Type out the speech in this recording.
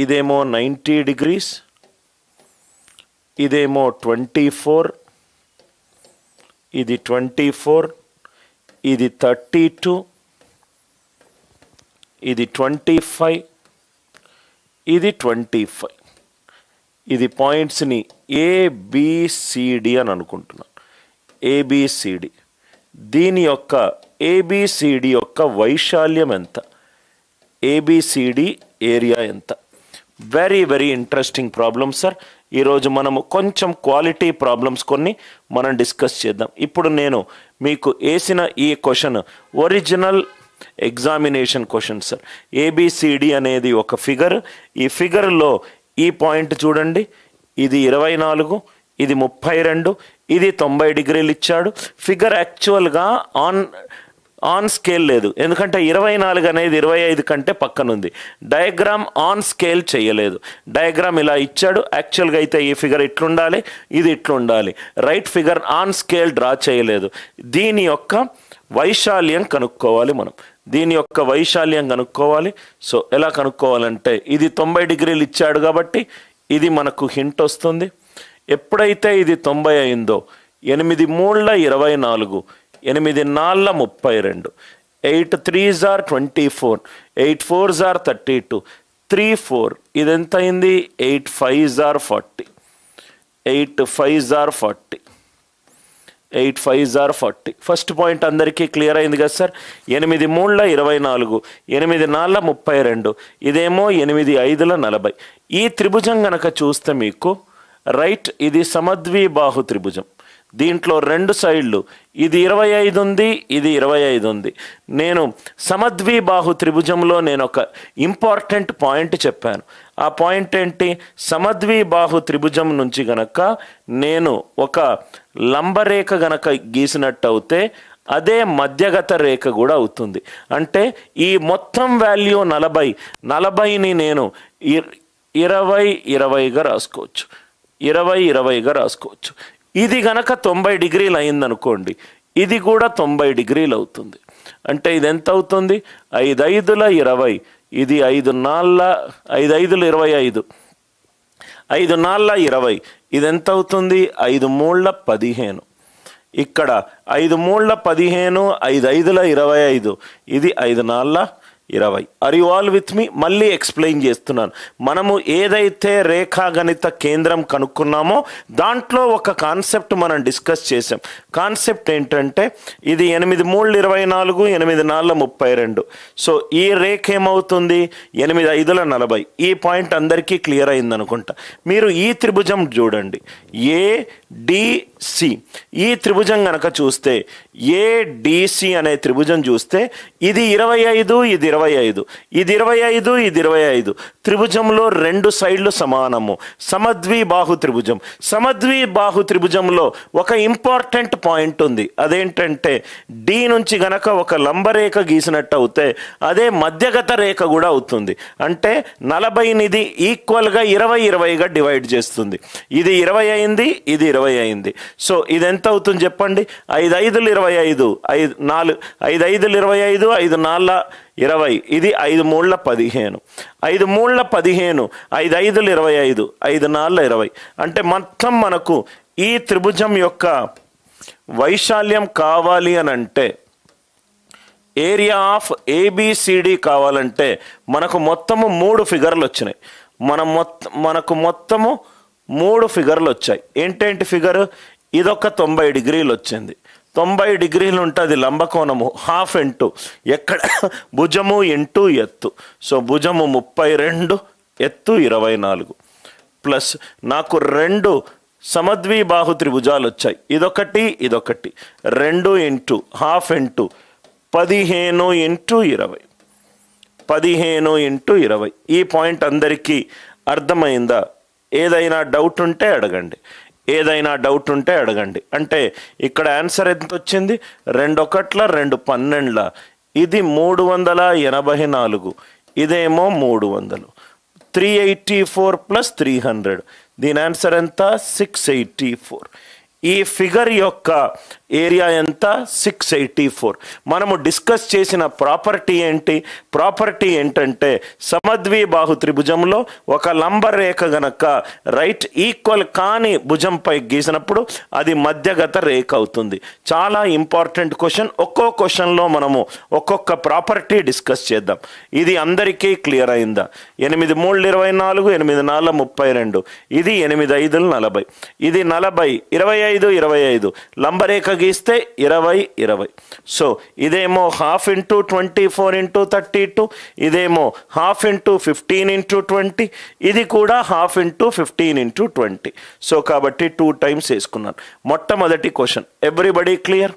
ఇదేమో ninety degrees ఇదేమో twenty four ఇది ట్వంటీ ఫోర్ ఇది థర్టీ టూ ఇది ట్వంటీ ఫైవ్ ఇది ట్వంటీ ఫైవ్. ఇది పాయింట్స్ని ఏబిసిడి అని అనుకుంటున్నాను. ఏబిసిడి దీని యొక్క ఏబిసిడి యొక్క వైశాల్యం ఎంత? ఏబిసిడి ఏరియా ఎంత? Very very interesting problems sir ఈరోజు మనము కొంచెం క్వాలిటీ ప్రాబ్లమ్స్ కొన్ని మనం డిస్కస్ చేద్దాం. ఇప్పుడు నేను మీకు వేసిన ఈ question original examination question sir ABCD అనేది ఒక ఫిగర్ ఈ ఫిగర్లో ఈ పాయింట్ చూడండి. ఇది ఇరవై నాలుగు ఇది ముప్పై రెండు ఇది తొంభై డిగ్రీలు ఇచ్చాడు. ఫిగర్ యాక్చువల్గా ఆన్ ఆన్ స్కేల్ లేదు. ఎందుకంటే ఇరవై నాలుగు అనేది ఇరవై ఐదు కంటే పక్కనుంది. డయాగ్రామ్ ఆన్ స్కేల్ చేయలేదు. డయాగ్రామ్ ఇలా ఇచ్చాడు. యాక్చువల్గా అయితే ఈ ఫిగర్ ఇట్లుండాలి ఇది ఇట్లుండాలి. Right figure on scale draw చేయలేదు. దీని యొక్క వైశాల్యం కనుక్కోవాలి మనం. దీని యొక్క వైశాల్యం కనుక్కోవాలి. సో ఎలా కనుక్కోవాలంటే ఇది తొంభై డిగ్రీలు ఇచ్చాడు కాబట్టి ఇది మనకు హింట్ వస్తుంది. ఎప్పుడైతే ఇది తొంభై అయిందో ఎనిమిది మూళ్ళ ఇరవై నాలుగు ఎనిమిది నాళ్ళ ముప్పై రెండు. Eight three are twenty four. Eight four are thirty two. Three four ఇది ఎంత అయింది eight five are forty. Eight five are forty. Eight five are forty. First point అందరికీ క్లియర్ అయింది కదా సార్? ఎనిమిది మూడుల ఇరవై నాలుగు. ఎనిమిది నాళ్ళ ముప్పై రెండు. ఇదేమో ఎనిమిది ఐదుల నలభై. ఈ త్రిభుజం గనక చూస్తే మీకు రైట్ ఇది సమద్విబాహు త్రిభుజం. దీంట్లో రెండు సైడ్లు. ఇది ఇరవై ఐదు ఉంది ఇది ఇరవై ఐదు ఉంది. నేను సమద్విబాహు త్రిభుజంలో నేను ఒక ఇంపార్టెంట్ పాయింట్ చెప్పాను. ఆ పాయింట్ ఏంటి? సమద్విబాహు త్రిభుజం నుంచి గనక నేను ఒక లంబరేఖ గనక గీసినట్టు అవుతే అదే మధ్యగత రేఖ కూడా అవుతుంది. అంటే ఈ మొత్తం వాల్యూ నలభై నలభైని నేను ఇరవై ఇరవైగా రాసుకోవచ్చు. ఇరవై ఇరవైగా రాసుకోవచ్చు. ఇది గనక తొంభై డిగ్రీలు అయిందనుకోండి ఇది కూడా తొంభై డిగ్రీలు అవుతుంది అంటే ఇది ఎంత అవుతుంది ఐదు ఐదుల ఇరవై. ఇది ఐదు నాళ్ళ ఐదు ఐదుల ఇరవై ఐదు. ఐదు నాళ్ళ ఇరవై. ఇది ఎంత అవుతుంది ఐదు మూళ్ళ పదిహేను. ఇక్కడ ఐదు మూళ్ళ పదిహేను ఐదు ఐదుల ఇరవై ఐదు. ఇది ఐదు నాళ్ళ ఇరవై. Are you all with me మళ్ళీ ఎక్స్ప్లెయిన్ చేస్తున్నాను. మనము ఏదైతే రేఖాగణిత కేంద్రం కనుక్కున్నామో దాంట్లో ఒక కాన్సెప్ట్ మనం డిస్కస్ చేసాం కాన్సెప్ట్ ఏంటంటే ఇది ఎనిమిది మూడు ఇరవై నాలుగు ఎనిమిది నాలుగు ముప్పై రెండు. సో ఈ రేఖ ఏమవుతుంది? ఎనిమిది ఐదుల నలభై. ఈ పాయింట్ అందరికీ క్లియర్ అయింది అనుకుంటా మీరు ఈ త్రిభుజం చూడండి. ఏ డిసి ఈ త్రిభుజం కనుక చూస్తే ఏడిసి అనే త్రిభుజం చూస్తే ఇది ఇరవై ఐదు ఇది ఇరవై ఐదు. ఇది ఇరవై ఐదు ఇది ఇరవై ఐదు. త్రిభుజంలో రెండు సైడ్లు సమానము. సమద్వి బాహు త్రిభుజం. సమద్వి బాహు త్రిభుజంలో ఒక ఇంపార్టెంట్ పాయింట్ ఉంది. అదేంటంటే డి నుంచి గనక ఒక లంబరేఖ గీసినట్టు అవుతే అదే మధ్యగత రేఖ కూడా అవుతుంది. అంటే నలభైనిది ఈక్వల్గా ఇరవై ఇరవైగా డివైడ్ చేస్తుంది. ఇది ఇరవై అయింది ఇది ఇరవై అయింది. సో ఇది ఎంత అవుతుంది చెప్పండి? ఐదు ఐదులు ఇరవై ఐదు ఐదు నాలుగు ఐదు ఐదులు ఇరవై ఐదు ఐదు నాలుగు ఇరవై. ఇది ఐదు మూళ్ళ పదిహేను. ఐదు మూళ్ళ పదిహేను. ఐదు ఐదులు ఇరవై ఐదు. ఐదు నాళ్ళ ఇరవై. అంటే మొత్తం మనకు ఈ త్రిభుజం యొక్క వైశాల్యం కావాలి అని అంటే ఏరియా ఆఫ్ ఏబిసిడి కావాలంటే మనకు మొత్తము మూడు ఫిగర్లు వచ్చినాయి. మనం మొత్తం మనకు మొత్తము మూడు ఫిగర్లు వచ్చాయి. ఏంటేంటి ఫిగర్? ఇదొక తొంభై డిగ్రీలు వచ్చింది. తొంభై డిగ్రీలు ఉంటుంది లంబకోణము హాఫ్ ఇంటూ ఎక్కడ? భుజము ఇంటూ ఎత్తు. సో భుజము ముప్పై రెండు ఎత్తు ఇరవై నాలుగు. ప్లస్ నాకు రెండు సమద్విబాహు త్రిభుజాలు వచ్చాయి ఇదొకటి ఇదొకటి. రెండు ఇంటూ హాఫ్ ఇంటూ పదిహేను ఇంటూ ఇరవై. పదిహేను ఇంటూ ఇరవై. ఈ పాయింట్ అందరికీ అర్థమైందా? ఏదైనా డౌట్ ఉంటే అడగండి. ఏదైనా డౌట్ ఉంటే అడగండి. అంటే ఇక్కడ ఆన్సర్ ఎంత వచ్చింది రెండొకట్ల రెండు పన్నెండుల. ఇది మూడు వందల ఎనభై నాలుగు. ఇదేమో మూడు వందలు. Three eighty four plus three hundred దీని ఆన్సర్ ఎంత? సిక్స్ ఎయిటీ ఫోర్ ఈ ఫిగర్ యొక్క ఏరియా ఎంత? సిక్స్ ఎయిటీ ఫోర్ మనము డిస్కస్ చేసిన ప్రాపర్టీ ఏంటి? ప్రాపర్టీ ఏంటంటే సమద్వి బాహు త్రిభుజంలో ఒక లంబర్ రేఖ గనక రైట్ ఈక్వల్ కాని భుజంపై గీసినప్పుడు అది మధ్యగత రేఖ అవుతుంది. చాలా ఇంపార్టెంట్ క్వశ్చన్. ఒక్కో క్వశ్చన్లో మనము ఒక్కొక్క ప్రాపర్టీ డిస్కస్ చేద్దాం. ఇది అందరికీ క్లియర్ అయిందా? ఎనిమిది మూడు ఇరవై నాలుగు ఎనిమిది నాలుగు ముప్పై రెండు. ఇది ఎనిమిది ఐదులు నలభై. ఇది నలభై ఇరవై ఐదు ఇరవై ఐదు. లంబరేఖ గీస్తే ఇరవై ఇరవై. సో ఇదేమో half into twenty four into thirty two ఇదేమో half into fifteen into twenty ఇది కూడా half into fifteen into twenty so కాబట్టి టూ టైమ్స్ వేసుకున్నాను. మొట్టమొదటి క్వశ్చన్ ఎవ్రీబడి క్లియర్